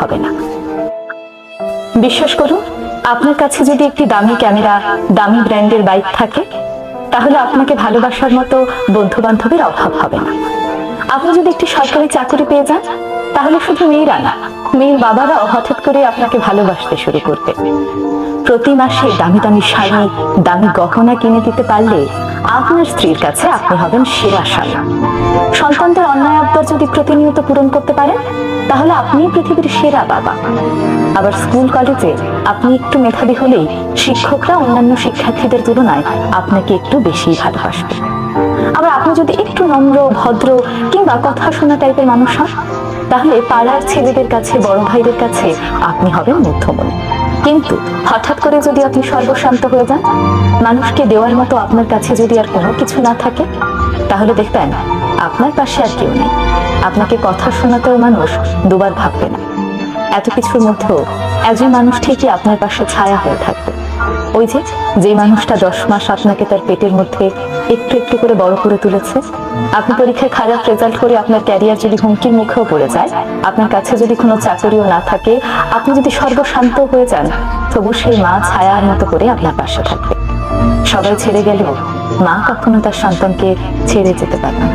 হবে না। বিশ্বাস করুন, আপনার কাছে যদি একটি দামি ক্যামেরা, দামি ব্র্যান্ডের বাইক থাকে, তাহলে আপনাকে ভালোবাসার মতো বন্ধু বান্ধবের অভাব হবে না। আপনি যদি একটি সরকারি চাকরি পেয়ে যান, তাহলে শুধু মেয়েরা না, মেয়ের বাবারাও হঠাৎ করে আপনাকে ভালোবাসতে শুরু করবে। প্রতি মাসে দামি দামি শাড়ি, দামি গহনা কিনে দিতে পারলে আপনার স্ত্রীর কাছে আপনি হবেন সেরা স্বামী সন্তানদের অন্যায় যদি প্রতিনিয়ত পূরণ করতে পারেন, তাহলে আপনি পৃথিবীর সেরা বাবা। আবার স্কুল, কলেজে আপনি একটু মেধাবী হলেই শিক্ষকরা অন্যান্য শিক্ষার্থীদের তুলনায় আপনাকে একটু বেশি ভালোবাসবে। আবার আপনি যদি একটু নম্র, ভদ্র কিংবা কথা শোনা টাইপের মানুষ হন, তাহলে পাড়ার ছেলেদের কাছে, বড় ভাইদের কাছে আপনি হবেন মধ্যমণি। কিন্তু হঠাৎ করে যদি আপনি সর্বশান্ত হয়ে যান, মানুষকে দেওয়ার মতো আপনার কাছে যদি আর কোনো কিছু না থাকে, তাহলে দেখবেন আপনার পাশে আর কেউ নেই। আপনাকে কথা শোনাতেও মানুষ দুবার ভাববে না। এত কিছুর মধ্যেও একজন মানুষ ঠিকই আপনার পাশে ছায়া হয়ে থাকবে। ওই যে যে মানুষটা দশ মাস আপনাকে তার পেটের মধ্যে একটু একটু করে বড় করে তুলেছে, আপনি পরীক্ষায় খারাপ রেজাল্ট করে আপনার ক্যারিয়ার যদি হুমকির মুখেও পড়ে যায়, আপনার কাছে যদি কোনো চাকরিও না থাকে, আপনি যদি সর্বশান্ত হয়ে যান, তবু সেই মা ছায়ার মতো করে আপনার পাশে থাকবে। সবাই ছেড়ে গেলেও মা কখনো তার সন্তানকে ছেড়ে যেতে পারে না।